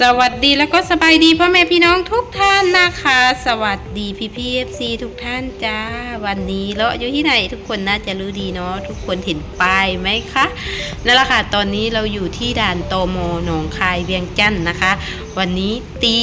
สวัสดีแล้วก็สบายดีพ่อแม่พี่น้องทุกท่านนะคะ สวัสดีพี่พีเอฟซีทุกท่านจ้า วันนี้เลาะอยู่ที่ไหนทุกคนน่าจะรู้ดีเนาะทุกคนเห็นป้ายไหมคะนั่นแหละค่ะตอนนี้เราอยู่ที่ด่านโตโมหนองคายเวียงจันทน์นะคะ วันนี้ตี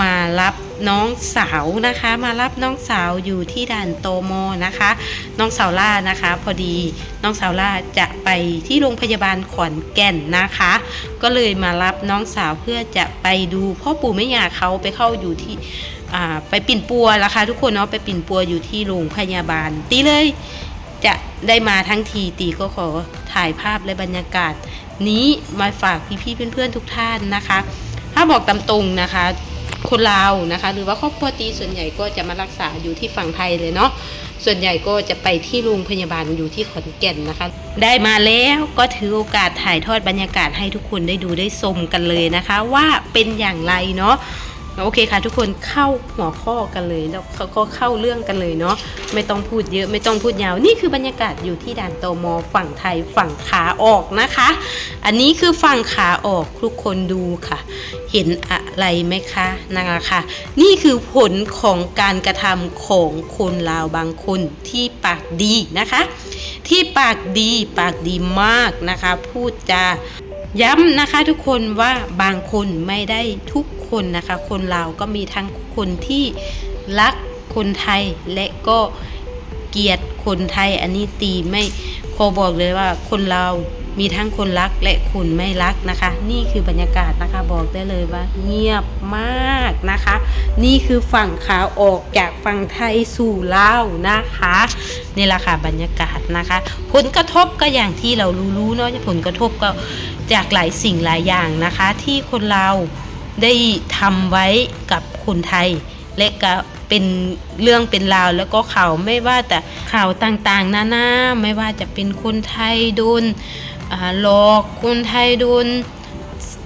มารับ น้องสาวนะคะ มารับน้องสาวอยู่ที่ด่านโตโมนะคะ น้องสาวล่านะคะ พอดีน้องสาวล่าจะไปที่โรงพยาบาลขอนแก่นนะคะ ก็เลยมารับน้องสาวเพื่อจะไปดูพ่อปู่แม่ย่าเขาไปเข้าอยู่ที่ไปปิ่นปัวละคะทุกคนเนาะไปปิ่นปัวอยู่ที่โรงพยาบาล ตีเลยจะได้มาทั้งทีตีก็ขอถ่ายภาพและบรรยากาศ นี้มาฝากพี่ๆเพื่อนๆทุกท่านนะคะ ถ้าบอกตามตรงนะคะ คนลาวนะคะ หรือว่าครอบครัวตีส่วนใหญ่ก็จะมารักษาอยู่ที่ฝั่งไทยเลยเนาะส่วนใหญ่ก็จะไปที่โรงพยาบาลอยู่ที่ขอนแก่นนะคะ ได้มาแล้วก็ถือโอกาสถ่ายทอดบรรยากาศให้ทุกคนได้ดูได้ชมกันเลยนะคะ ว่าเป็นอย่างไรเนาะ โอเคค่ะทุกคนเข้าหัวข้อกันเลยแล้วเขาก็เข้าเรื่องกันเลยเนาะไม่ต้องพูดเยอะไม่ต้องพูดยาว นี่คือบรรยากาศอยู่ที่ด่านโตมฝั่งไทยฝั่งขาออกนะคะ อันนี้คือฝั่งขาออกทุกคนดูค่ะ เห็นอะไรไหมคะนะคะนี่คือผลของการกระทำของคนลาวบางคนที่ปากดีนะคะ ที่ปากดีปากดีมากนะคะ พูดจา ย้ำนะคะทุกคนว่าบางคนไม่ได้ทุกคนนะคะ คนเราก็มีทั้งคนที่รักคนไทยและก็เกลียดคนไทยอันนี้ตีไม่ขอบอกเลยว่าคนเรา มีทั้งคนรักและคนไม่รักนะคะ นี่คือบรรยากาศนะคะบอกได้เลยว่า เงียบมากนะคะ นี่คือฝั่งขาออกจากฝั่งไทยสู่ลาวนะคะนี่แหละค่ะบรรยากาศนะคะ ผลกระทบก็อย่างที่เรารู้ๆเนาะผลกระทบก็จากหลายสิ่งหลายอย่างนะคะ ที่คนเราได้ทำไว้กับคนไทยและก็เป็นเรื่องเป็นราวแล้วก็ข่าวไม่ว่าแต่ข่าวต่างๆนานาไม่ว่าจะเป็นคนไทยโดน หลอกคนไทยโดน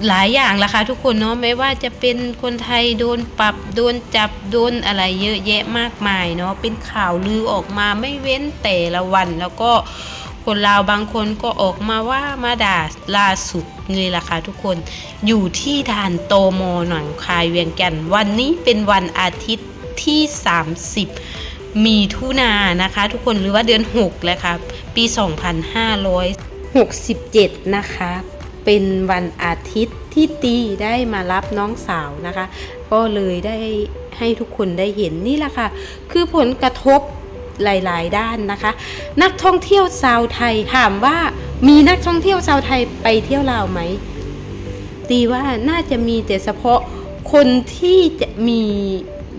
หลายอย่างละค่ะทุกคนเนาะไม่ว่าจะเป็นคนไทยโดนปรับโดนจับโดนอะไรเยอะแยะมากมายเนาะเป็นข่าวลือออกมาไม่เว้นแต่ละวัน แล้วก็คนลาวบางคนก็ออกมาว่ามาด่าล่าสุดนี่แหละค่ะทุกคนอยู่ที่ด่านโตโมหนองคายเวียงแก่นวันนี้เป็นวันอาทิตย์ที่ 30 มีทุนานะคะ ทุกคนหรือว่าเดือน 6 แล้วค่ะปี 67 นะคะ เป็นวันอาทิตย์ที่ตีได้มารับน้องสาวนะคะ ก็เลยได้ให้ทุกคนได้เห็นนี่แหละค่ะ คือผลกระทบหลาย ๆ ด้านนะคะ นักท่องเที่ยวชาวไทยถามว่ามีนักท่องเที่ยวชาวไทยไปเที่ยวลาวไหม ตีว่าน่าจะมีแต่เฉพาะคนที่จะมี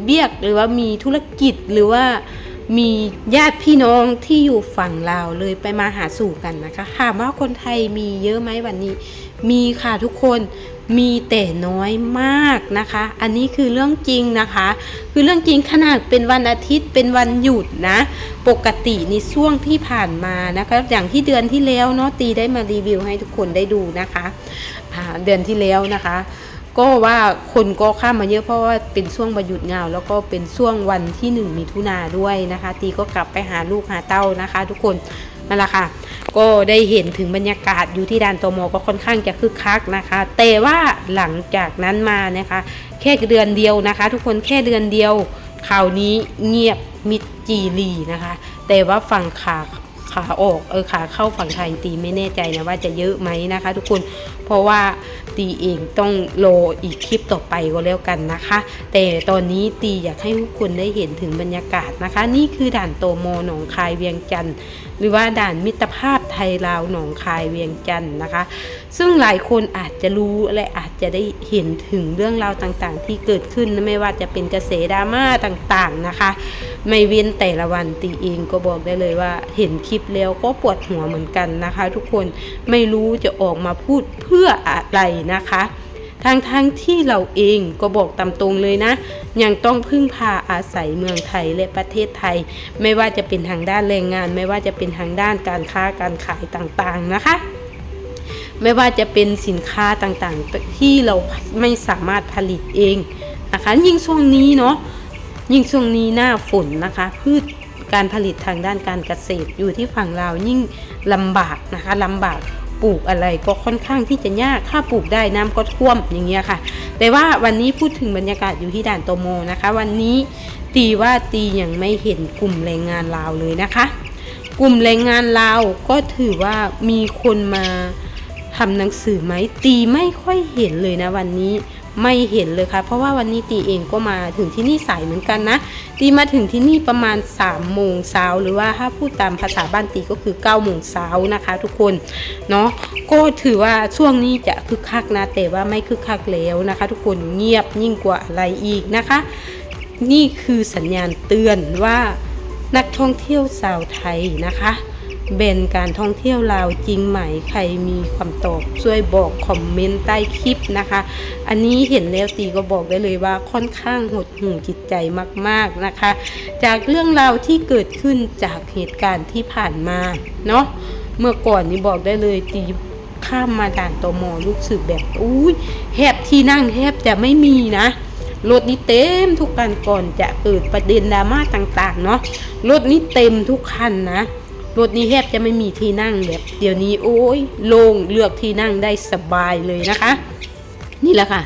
เบียกหรือว่ามีธุรกิจหรือว่า มีญาติพี่น้องที่อยู่ฝั่งลาวเลยไปมาหาสู่กันนะคะถามว่าคนไทยมีเยอะไหมวันนี้ มีค่ะทุกคนมีแต่น้อยมากนะคะ อันนี้คือเรื่องจริงนะคะ คือเรื่องจริงขนาดเป็นวันอาทิตย์เป็นวันหยุดนะ ปกติในช่วงที่ผ่านมานะคะ อย่างที่เดือนที่แล้วเนาะตีได้มารีวิวให้ทุกคนได้ดูนะคะ เดือนที่แล้วนะคะ ก็ว่าคนก็ข้ามมาเยอะเพราะว่าเป็นช่วงวันหยุดงาแล้วก็เป็นช่วงวันที่หนึ่งมีทุนาด้วยนะคะ ตีก็กลับไปหาลูกหาเต้านะคะ ทุกคนนั่นแหละค่ะ ก็ได้เห็นถึงบรรยากาศอยู่ที่ด่านตมก็ค่อนข้างจะคึกคักนะคะ แต่ว่าหลังจากนั้นมานะคะ แค่เดือนเดียวนะคะ ทุกคนแค่เดือนเดียวข่าวนี้เงียบมิดจีรีนะคะ แต่ว่าฝั่งขา ขาออกเออขาเข้าฝั่งไทยตีไม่แน่ใจนะว่าจะเยอะไหมนะคะ ทุกคนเพราะว่าตีเองต้องรออีกคลิปต่อไปก็แล้วกันนะคะ แต่ตอนนี้ตีอยากให้ทุกคนได้เห็นถึงบรรยากาศนะคะ นี่คือด่านโตโมหนองคายเวียงจันทร์หรือว่าด่านมิตรภาพไทยลาวหนองคายเวียงจันทร์นะคะ ซึ่งหลายคนอาจจะรู้และอาจจะได้เห็นถึงเรื่องราวต่างๆ ที่เกิดขึ้นไม่ว่าจะเป็นกระแสดราม่าต่างๆนะคะ ไม่เว้นแต่ละวันตีเองก็บอกได้เลยว่า เห็นคลิปแล้วก็ปวดหัวเหมือนกันนะคะ ทุกคนไม่รู้จะออกมาพูดเพื่ออะไรนะคะทั้งๆทที่เราเองก็บอกตามตรงเลยนะ ยังต้องพึ่งพาอาศัยเมืองไทยและประเทศไทย ไม่ว่าจะเป็นทางด้านแรงงาน ไม่ว่าจะเป็นทางด้านการค้าการขายต่างๆนะคะ ไม่ว่าจะเป็นสินค้าต่างๆ ที่เราไม่สามารถผลิตเองนะคะ ยิ่งช่วงนี้เนาะยิ่งช่วงนี้หน้าฝนนะคะ พืชการผลิตทางด้านการเกษตรอยู่ที่ฝั่งลาวยิ่งลำบากนะคะลำบากปลูกอะไรก็ค่อนข้างที่จะยากถ้าปลูกได้น้ำก็ท่วมอย่างเงี้ยค่ะ แต่ว่าวันนี้พูดถึงบรรยากาศอยู่ที่ด่านโตโมนะคะ วันนี้ตีว่าตียังไม่เห็นกลุ่มแรงงานลาวเลยนะคะ กลุ่มแรงงานลาวก็ถือว่ามีคนมา ทำหนังสือไหมตีไม่ค่อยเห็นเลยนะวันนี้ไม่เห็นเลยค่ะ เพราะว่าวันนี้ตีเองก็มาถึงที่นี่สายเหมือนกันนะ ตีมาถึงที่นี่ประมาณ3ามโมงเช้าหรือว่าถ้าพูดตามภาษาบ้านตีก็คือ9ก้าโมงเช้านะคะ ทุกคนเนาะก็ถือว่าช่วงนี้จะคึกคักนะแต่ว่าไม่คึกคักแล้วนะคะ ทุกคนเงียบยิ่งกว่าอะไรอีกนะคะ นี่คือสัญญาณเตือนว่านักท่องเที่ยวชาวไทยนะคะ เป็นการท่องเที่ยวลาวจริงไหมใครมีคำตอบช่วยบอกคอมเมนต์ใต้คลิปนะคะ อันนี้เห็นแล้วตีก็บอกได้เลยว่าค่อนข้างหดหู่จิตใจมากๆนะคะ จากเรื่องราวที่เกิดขึ้นจากเหตุการณ์ที่ผ่านมาเนาะเมื่อก่อนนี่บอกได้เลยตีข้ามมาด่านตมรู้สึกแบบอุ้ยแทบที่นั่งแทบจะไม่มีนะรถนี้เต็มทุกคันก่อนจะเกิดประเด็นดราม่าต่างๆเนาะรถนี้เต็มทุกคันนะ รถนี้แทบจะไม่มีที่นั่งแบบ เดี๋ยวนี้โอ้ยโล่งเลือกที่นั่งได้สบายเลยนะคะ นี่แหละค่ะ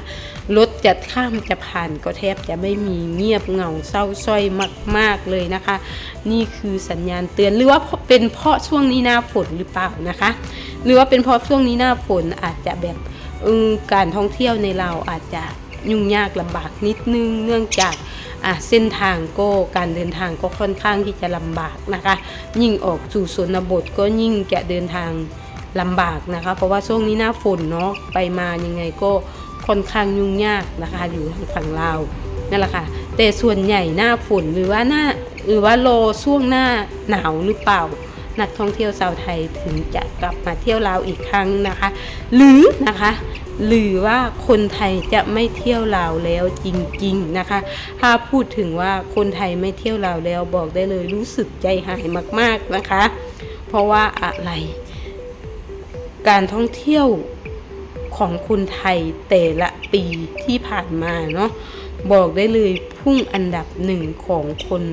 รถจะข้ามจะผ่านก็แทบจะไม่มีเงียบเหงาเศร้าส้อยมาก ๆเลยนะคะ นี่คือสัญญาณเตือนหรือว่าเป็นเพราะช่วงนี้หน้าฝนหรือเปล่านะคะ หรือว่าเป็นเพราะช่วงนี้หน้าฝนอาจจะแบบการท่องเที่ยวในเราอาจจะยุ่งยากลำบากนิดนึง เนื่องจาก เส้นทางก็การเดินทางก็ค่อนข้างที่จะลำบากนะคะ ยิ่งออกสู่ชนบทก็ยิ่งจะเดินทางลำบากนะคะ เพราะว่าช่วงนี้หน้าฝนเนาะไปมายังไงก็ค่อนข้างยุ่งยากนะคะอยู่ทางฝั่งลาวนั่นแหละค่ะแต่ส่วนใหญ่หน้าฝนหรือว่าหน้าหรือว่ารอช่วงหน้าหนาวหรือเปล่า นักท่องเที่ยวชาวไทยถึงจะกลับมาเที่ยวลาวอีกครั้งนะคะ หรือนะคะ หรือว่าคนไทยจะไม่เที่ยวลาวแล้วจริงๆนะคะ ถ้าพูดถึงว่าคนไทยไม่เที่ยวลาวแล้วบอกได้เลยรู้สึกใจหายมากๆนะคะ เพราะว่าอะไร การท่องเที่ยวของคนไทยแต่ละปีที่ผ่านมาเนาะบอกได้เลยพุ่งอันดับหนึ่งของคน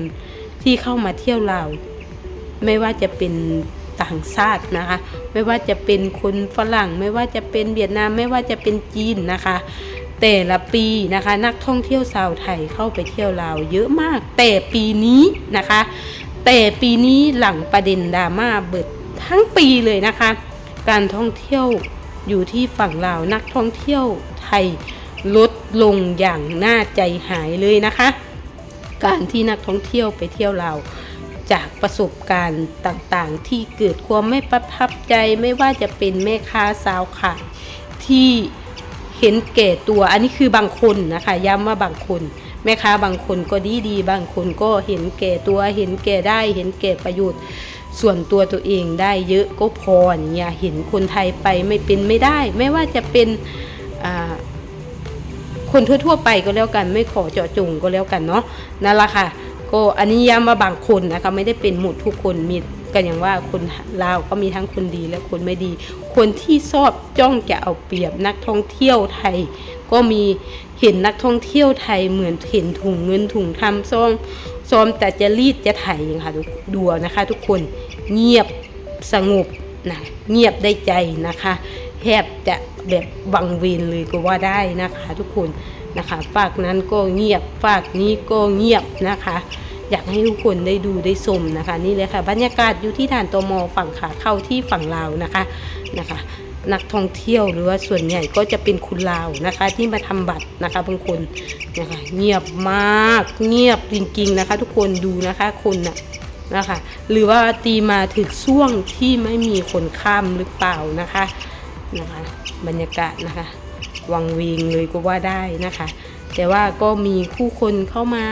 ที่เข้ามาเที่ยวลาวไม่ว่าจะเป็น ต่างชาตินะคะ ไม่ว่าจะเป็นคนฝรั่ง ไม่ว่าจะเป็นเวียดนามไม่ว่าจะเป็นจีนนะคะ แต่ละปีนะคะ นักท่องเที่ยวชาวไทยเข้าไปเที่ยวลาวเยอะมาก แต่ปีนี้นะคะ แต่ปีนี้หลังประเด็นดราม่าเบิดทั้งปีเลยนะคะ การท่องเที่ยวอยู่ที่ฝั่งลาวนักท่องเที่ยวไทยลดลงอย่างน่าใจหายเลยนะคะ การที่นักท่องเที่ยวไปเที่ยวลาว จากประสบการณ์ต่างๆ ที่เกิดความไม่ประทับใจไม่ว่าจะเป็นแม่ค้าสาวขายที่เห็นแก่ตัวอันนี้คือบางคนนะคะ ย้ำว่าบางคน แม่ค้าบางคนก็ดีดีๆบางคนก็เห็นแก่ตัวเห็นแก่ได้ เห็นแก่ประโยชน์ส่วนตัวตัวเองได้เยอะก็พออย่าเงี้ยเห็นคนไทยไปไม่เป็นไม่ได้ ไม่ว่าจะเป็นคนทั่วๆไปก็แล้วกัน ไม่ขอเจาะจงก็แล้วกันเนาะนั่นแหละค่ะ ก็อันนี้ย้ำมาบางคนนะคะไม่ได้เป็นหมดทุกคนมีกันอย่างว่าคนลาวก็มีทั้งคนดีและคนไม่ดี คนที่ชอบจ้องจะเอาเปรียบนักท่องเที่ยวไทย ก็มีเห็นนักท่องเที่ยวไทยเหมือนเห็นถุงเงินถุงทำซองซ้อมแต่จะรีดจะไถอย่างค่ะทุกดูนะคะ ทุกคนเงียบสงบนะเงียบได้ใจนะคะแทบจะแบบบังเวรเลยก็ว่าได้นะคะ ทุกคน นะคะฝากนั้นก็เงียบฝากนี้ก็เงียบนะคะ อยากให้ทุกคนได้ดูได้ชมนะคะ นี่เลยค่ะ บรรยากาศอยู่ที่ด่านตมฝั่งขาเข้าที่ฝั่งลาวนะคะนะคะนักท่องเที่ยวหรือว่าส่วนใหญ่ก็จะเป็นคุณลาวนะคะ ที่มาทำบัตรนะคะบางคนนะคะเงียบมากเงียบจริงๆนะคะ ทุกคนดูนะคะคนน่ะนะคะหรือว่าตีมาถึงช่วงที่ไม่มีคนข้ามหรือเปล่านะคะนะคะ บรรยากาศนะคะ วังเวงเลยก็ว่าได้นะคะ แต่ว่าก็มีผู้คนเข้ามา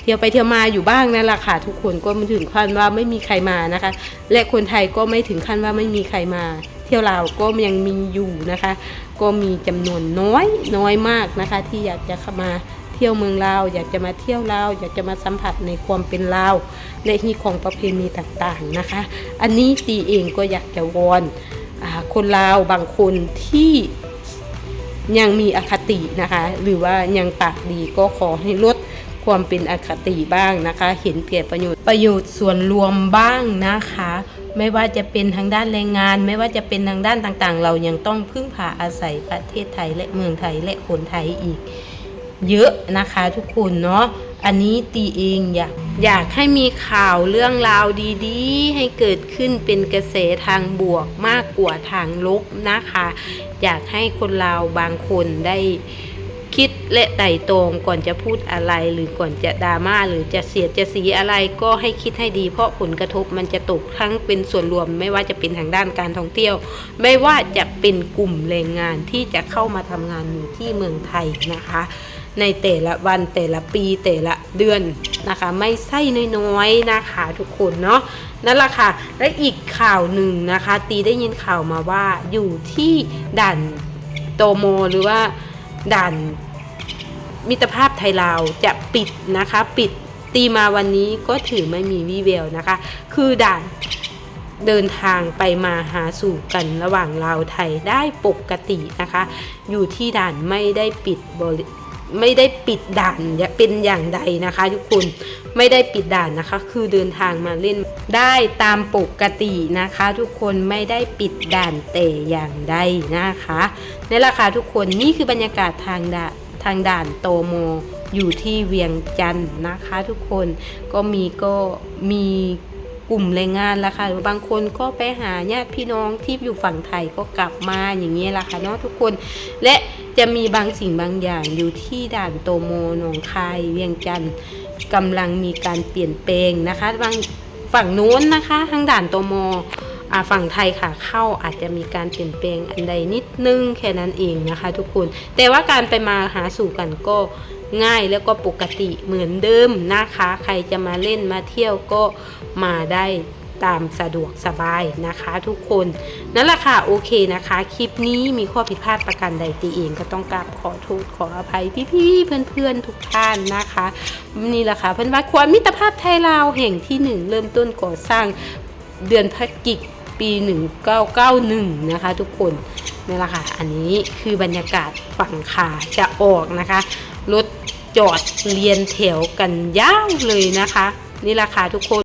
เที่ยวไปเที่ยวมาอยู่บ้างนั่นแหละค่ะทุกคนก็ไม่ถึงขั้นว่าไม่มีใครมานะคะ และคนไทยก็ไม่ถึงขั้นว่าไม่มีใครมา เที่ยวลาวก็ยังมีอยู่นะคะ ก็มีจำนวนน้อยน้อยมากนะคะ ที่อยากจะเข้ามาเที่ยวเมืองลาวอยากจะมาเที่ยวลาวอยากจะมาสัมผัสในความเป็นลาวและฮีของประเพณีต่างๆนะคะ อันนี้ตีเองก็อยากจะวอนอคนลาวบางคนที่ ยังมีอคตินะคะ หรือว่ายังปากดีก็ขอให้ลดความเป็นอคติบ้างนะคะ เห็นแก่ประโยชน์ประโยชน์ส่วนรวมบ้างนะคะ ไม่ว่าจะเป็นทางด้านแรงงาน ไม่ว่าจะเป็นทางด้านต่างๆ เรายังต้องพึ่งพาอาศัยประเทศไทยและเมืองไทยและคนไทยอีก เยอะนะคะทุกคนเนาะอันนี้ตีเองอยาก อยากให้มีข่าวเรื่องราวดีๆ ให้เกิดขึ้นเป็นกระแสทางบวกมากกว่าทางลบนะคะ อยากให้คนเราวบางคนได้คิดและไต่ตรงก่อนจะพูดอะไรหรือก่อนจะดราม่าหรือจะเสียดจะสีอะไรก็ให้คิดให้ดี เพราะผลกระทบมันจะตกทั้งเป็นส่วนรวม ไม่ว่าจะเป็นทางด้านการท่องเที่ยว ไม่ว่าจะเป็นกลุ่มแรงงานที่จะเข้ามาทำงานอยู่ที่เมืองไทยนะคะ ในแต่ละวันแต่ละปีแต่ละเดือนนะคะ ไม่ใช่น้อยๆนะคะทุกคนเนาะนั่นแหละค่ะ และอีกข่าวหนึ่งนะคะ ตีได้ยินข่าวมาว่าอยู่ที่ด่านโตโมหรือว่าด่านมิตรภาพไทยลาวจะปิดนะคะ ปิดตีมาวันนี้ก็ถือไม่มีวี่แววนะคะ คือด่านเดินทางไปมาหาสู่กันระหว่างลาวไทยได้ปกตินะคะ อยู่ที่ด่านไม่ได้ปิดบริ ไม่ได้ปิดด่านเป็นอย่างใดนะคะ ทุกคนไม่ได้ปิดด่านนะคะ คือเดินทางมาเล่นได้ตามปกตินะคะ ทุกคนไม่ได้ปิดด่านแต่อย่างใดนะคะนี่แหละค่ะทุกคนนี่คือบรรยากาศทางด่านทางด่านโตโมอยู่ที่เวียงจันทร์นะคะ ทุกคนก็มีก็มีกลุ่มแรงงานละค่ะ บางคนก็ไปหาญาติพี่น้องที่อยู่ฝั่งไทยก็กลับมาอย่างนี้ละค่ะเนาะทุกคนและ จะมีบางสิ่งบางอย่างอยู่ที่ด่านโตโมหนองคายเวียงจันทร์กำลังมีการเปลี่ยนแปลงนะคะบางฝั่งนู้นนะคะทางด่านโตโมฝั่งไทยค่ะเข้าอาจจะมีการเปลี่ยนแปลงอันใดนิดนึงแค่นั้นเองนะคะ ทุกคน แต่ว่าการไปมาหาสู่กันก็ง่ายแล้วก็ปกติเหมือนเดิมนะคะ ใครจะมาเล่นมาเที่ยวก็มาได้ ตามสะดวกสบายนะคะทุกคนนั่นแหละค่ะโอเคนะคะ คลิปนี้มีข้อผิดพลาดประการใดตีเอง ก็ต้องกราบขอโทษขออภัยพี่ๆเพื่อนๆทุกท่านนะคะ นี่แหละค่ะเพื่อนว่าความมิตรภาพไทยลาวแห่งที่หนึ่งเริ่มต้นก่อสร้างเดือนพฤศจิกปี 1991 นะคะทุกคนนี่แหละค่ะ อันนี้คือบรรยากาศฝั่งขาจะออกนะคะ รถจอดเรียนแถวกันยาวเลยนะคะ นี่แหละค่ะทุกคน